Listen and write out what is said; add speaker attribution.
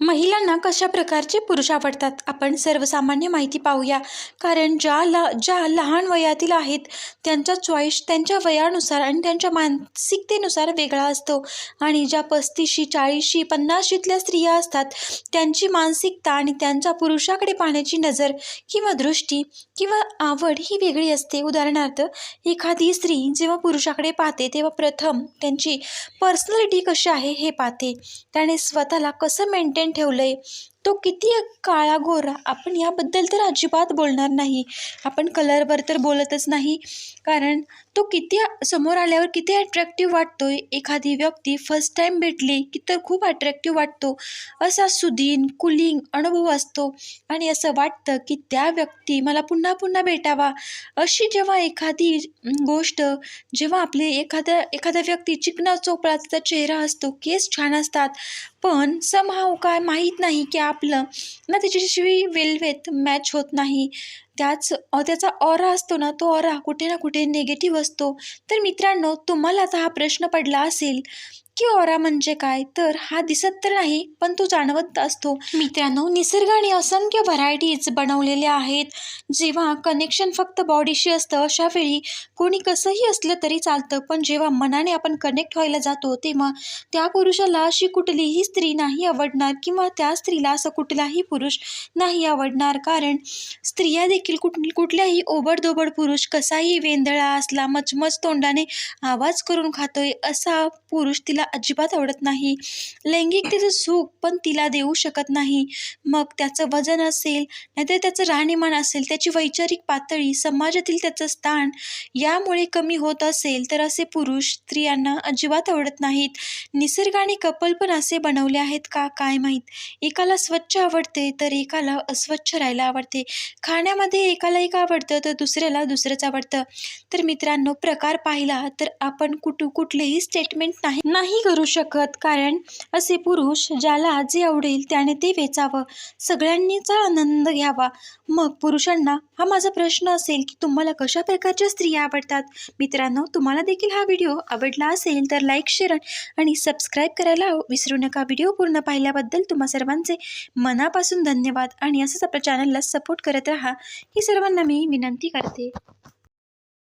Speaker 1: महिलांना कशा प्रकारचे पुरुष आवडतात? आपण सर्वसामान्य माहिती पाहूया. कारण ज्या ला ज्या लहान वयातील आहेत त्यांचा चॉईस त्यांच्या वयानुसार आणि त्यांच्या मानसिकतेनुसार वेगळा असतो. आणि ज्या पस्तीसशी चाळीसशी पन्नासशीतल्या स्त्रिया असतात त्यांची मानसिकता आणि त्यांच्या पुरुषाकडे पाहण्याची नजर किंवा दृष्टी किंवा आवड ही वेगळी असते. उदाहरणार्थ एखादी स्त्री जेव्हा पुरुषाकडे पाहते तेव्हा प्रथम त्यांची पर्सनॅलिटी कशी आहे हे पाहते. त्याने स्वतःला कसं मेंटेन ठेवलं आहे तो किती काळा गोरा. आपण याबद्दल तर अजिबात बोलणार नाही. आपण कलरवर तर बोलतच नाही. कारण तो किती समोर आल्यावर किती अट्रॅक्टिव्ह वाटतो आहे एखादी व्यक्ती फर्स्ट टाईम भेटली की तर खूप अट्रॅक्टिव्ह वाटतो. असा सुदीन कुलिंग अनुभव असतो. आणि असं वाटतं की त्या व्यक्ती मला पुन्हा पुन्हा भेटावा. अशी जेव्हा एखादी गोष्ट जेव्हा आपली एखाद्या एखाद्या व्यक्ती चिकना चोपळाचा चेहरा असतो केस छान असतात. पण समहाव काय माहीत नाही की आपलं. ना त्याच्याशिवाय वेल्वेत मॅच होत नाही. त्याच त्याचा ऑरा असतो ना तो ऑरा कुठे ना कुठे निगेटिव्ह असतो. तर मित्रांनो तुम्हाला आता हा प्रश्न पडला असेल की ऑरा म्हणजे काय? तर हा दिसत तर नाही पण तो जाणवत असतो. मित्रांनो निसर्गाने असंख्य व्हरायटीज बनवलेल्या आहेत. जेव्हा कनेक्शन फक्त बॉडीशी असतं अशा वेळी कोणी कसंही असलं तरी चालतं. पण जेव्हा मनाने आपण कनेक्ट व्हायला जातो तेव्हा त्या पुरुषाला अशी कुठलीही स्त्री नाही आवडणार किंवा त्या स्त्रीला असं कुठलाही पुरुष नाही आवडणार. कारण स्त्रिया देखील कुठ कुठल्याही ओबडधोबड पुरुष कसाही वेंदळा असला मचमच तोंडाने आवाज करून खातोय असा पुरुष तिला अजिबात आवडत नाही. लैंगिकतेचं सुख पण तिला देऊ शकत नाही. मग त्याचं वजन असेल नाहीतर त्याचं राहणीमान असेल त्याची वैचारिक पातळी समाजातील त्याचं स्थान यामुळे कमी होत असेल तर असे पुरुष स्त्रियांना अजिबात आवडत नाहीत. निसर्गाने कपल पण असे बनवले आहेत का? काय माहीत? एकाला स्वच्छ आवडते तर एकाला अस्वच्छ राहायला आवडते. खाण्यामध्ये एकाला एक आवडतं तर दुसऱ्याला दुसरंच आवडतं. तर मित्रांनो प्रकार पाहिला तर आपण कुठू कुठलेही स्टेटमेंट नाही नाही करू शकत. कारण असे पुरुष ज्याला जे आवडेल त्याने ते वेचावं. सगळ्यांनीचा आनंद घ्यावा. मग पुरुषांना हा माझा प्रश्न असेल की तुम्हाला कशा प्रकारच्या स्त्रिया आवडतात? मित्रांनो तुम्हाला देखील हा व्हिडिओ आवडला असेल तर लाईक शेअर आणि सबस्क्राईब करायला विसरू नका. व्हिडिओ पूर्ण पाहिल्याबद्दल तुम्हा सर्वांचे मनापासून धन्यवाद. आणि असंच आपल्या चॅनलला सपोर्ट करत राहा. ही सर्वांना मी विनंती करते.